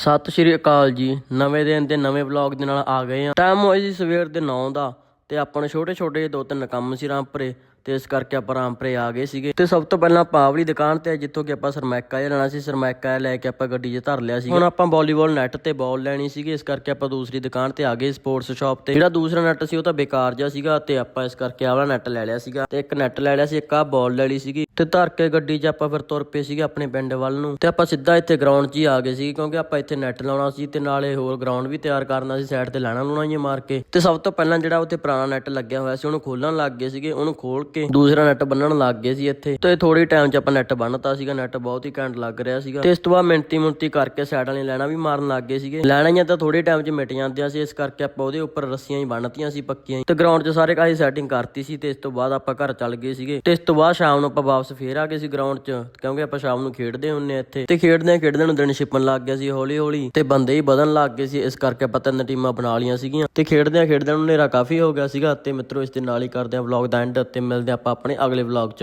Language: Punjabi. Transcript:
ਸਤਿ ਸ਼੍ਰੀ ਅਕਾਲ ਜੀ। ਨਵੇਂ ਦਿਨ ਦੇ ਨਵੇਂ ਵਲੌਗ ਦੇ ਨਾਲ ਆ ਗਏ ਆ ਟਾਈਮ ਹੋਇਆ ਜੀ ਸਵੇਰ ਦੇ 9 ਦਾ ਤੇ ਆਪਾਂ ਨੂੰ ਛੋਟੇ ਛੋਟੇ ਦੋ ਤਿੰਨ ਕੰਮ ਸੀ ਰਾਮਪਰੇ ਤੇ ਇਸ ਕਰਕੇ ਆਪਾਂ ਰਾਮਪਰੇ ਆ ਗਏ ਸੀਗੇ। ਤੇ ਸਭ ਤੋਂ ਪਹਿਲਾਂ ਆਪਾਂ ਆਵਲੀ ਦੁਕਾਨ ਤੇ ਜਿੱਥੋਂ ਕਿ ਆਪਾਂ ਸਰਮੈਕਾ ਜਿਹਾ ਲੈਣਾ ਸੀ। ਸਰਮੈਕਾ ਲੈ ਕੇ ਆਪਾਂ ਗੱਡੀ 'ਚ ਧਰ ਲਿਆ ਸੀ ਹੁਣ ਆਪਾਂ ਵਾਲੀਬਾਲ ਨੈਟ ਤੇ ਬਾਲ ਲੈਣੀ ਸੀਗੀ। ਇਸ ਕਰਕੇ ਆਪਾਂ ਦੂਸਰੀ ਦੁਕਾਨ ਤੇ ਆ ਗਏ ਸਪੋਰਟਸ ਸ਼ਾਪ ਤੇ। ਜਿਹੜਾ ਦੂਸਰਾ ਨੈਟ ਸੀ ਉਹ ਤਾਂ ਬੇਕਾਰ ਜਿਹਾ ਸੀਗਾ ਤੇ ਆਪਾਂ ਇਸ ਕਰਕੇ ਆਹ ਵਾਲਾ ਨੈਟ ਲੈ ਲਿਆ ਸੀਗਾ। ਤੇ ਇੱਕ ਨੈਟ ਲੈ ਲਿਆ ਸੀ, ਇੱਕ ਆ ਬਾਲ ਲੈ ਲਈ ਸੀਗੀ। ਤੇ ਧਰ ਕੇ ਗੱਡੀ 'ਚ ਆਪਾਂ ਫਿਰ ਤੁਰ ਪਏ ਸੀਗੇ ਆਪਣੇ ਪਿੰਡ ਵੱਲ ਨੂੰ। ਤੇ ਆਪਾਂ ਸਿੱਧਾ ਇੱਥੇ ਗਰਾਊਂਡ 'ਚ ਹੀ ਆ ਗਏ ਸੀ ਕਿਉਂਕਿ ਆਪਾਂ ਇੱਥੇ ਨੈਟ ਲਾਉਣਾ ਸੀ ਤੇ ਨਾਲੇ ਹੋਰ ਗਰਾਊਂਡ ਵੀ ਤਿਆਰ ਕਰਨਾ ਸੀ ਸਾਈਡ ਤੇ ਲੈਣਾ ਲੂਣਾ ਹੀ ਮਾਰ ਕੇ। ਤੇ ਸਭ ਤੋਂ ਪਹਿਲਾਂ ਜਿਹੜਾ ਉੱਥੇ ਪੁਰਾਣਾ ਨੈਟ ਲੱਗਿਆ ਹੋਇਆ ਸੀ, ਉਹਨੂੰ ਖੋਲਣ ਲੱਗ ਗਏ ਸੀਗੇ, ਉਹਨੂੰ ਖੋਲ ਕੇ ਦੂਸਰਾ ਨੈਟ ਬੰਨਣ ਲੱਗ ਗਏ ਸੀ ਇੱਥੇ। ਤੇ ਥੋੜੀ ਟਾਈਮ 'ਚ ਆਪਾਂ ਨੈਟ ਬੰਨਤਾ ਸੀਗਾ ਨੈਟ ਬਹੁਤ ਹੀ ਘੈਂਟ ਲੱਗ ਰਿਹਾ ਸੀਗਾ। ਤੇ ਇਸ ਤੋਂ ਬਾਅਦ ਮਿੰਟੀ ਮੁੰਟੀ ਕਰਕੇ ਸਾਈਡ ਵਾਲੀ ਲੈਣਾ ਵੀ ਮਾਰਨ ਲੱਗ ਗਏ ਸੀਗੇ। ਲੈਣਾ ਹੀ ਤਾਂ ਥੋੜੇ ਟਾਈਮ 'ਚ ਮਿਟ ਜਾਂਦੀਆਂ ਸੀ, ਇਸ ਕਰਕੇ ਆਪਾਂ ਉਹਦੇ ਉੱਪਰ ਰੱਸੀਆਂ ਹੀ ਬੰਨਤੀਆਂ ਸੀ ਪੱਕੀਆਂ ਤੇ ਗਰਾਊਂਡ 'ਚ ਸਾਰੇ ਕਾਹੀ ਸੈਟਿੰਗ ਕਰਤੀ ਸੀ ਤੇ ਇਸ ਤੋਂ ਬਾਅਦ ਆਪਾਂ ਘਰ ਚੱਲ ਗਏ ਸੀਗੇ। ਤੇ ਇਸ ਤੋਂ ਬਾਅਦ ਸ਼ਾਮ ਨੂੰ ਆਪਾਂ ਵਾਪਸ ਫੇਰ ਆ ਗਏ ਸੀ ਗਰਾਊਂਡ 'ਚ, ਕਿਉਂਕਿ ਆਪਾਂ ਸ਼ਾਮ ਨੂੰ ਖੇਡਦੇ ਹੁੰਨੇ ਆ ਇੱਥੇ। ਤੇ ਖੇਡਦੇ ਖੇਡਦੇ ਨੂੰ ਦਿਨ ਛਿਪਣ ਲੱਗ ਗਿਆ ਸੀ ਹੌਲੀ ਹੌਲੀ, ਤੇ ਬੰਦੇ ਹੀ ਵਧਣ ਲੱਗ ਗਏ ਸੀ, ਇਸ ਕਰਕੇ ਆਪਾਂ ਤਿੰਨ ਟੀਮਾਂ ਬਣਾ ਲਈਆਂ ਸੀਗੀਆਂ। ਤੇ ਖੇਡਦੇ ਖੇਡਦੇ ਨੂੰ ਹਨੇਰਾ ਕਾਫੀ ਹੋ ਗਿਆ ਸੀਗਾ, ਤੇ ਮਿੱਤਰੋ ਇਸ ਦੇ ਨਾਲ ਹੀ ਕਰਦੇ ਆ ਵਲੌਗ ਦਾ ਐਂਡ ਤੇ ਮਿਲਦੇ ਆਪਾਂ ਆਪਣੇ ਅਗਲੇ ਵਲੌਗ 'ਚ।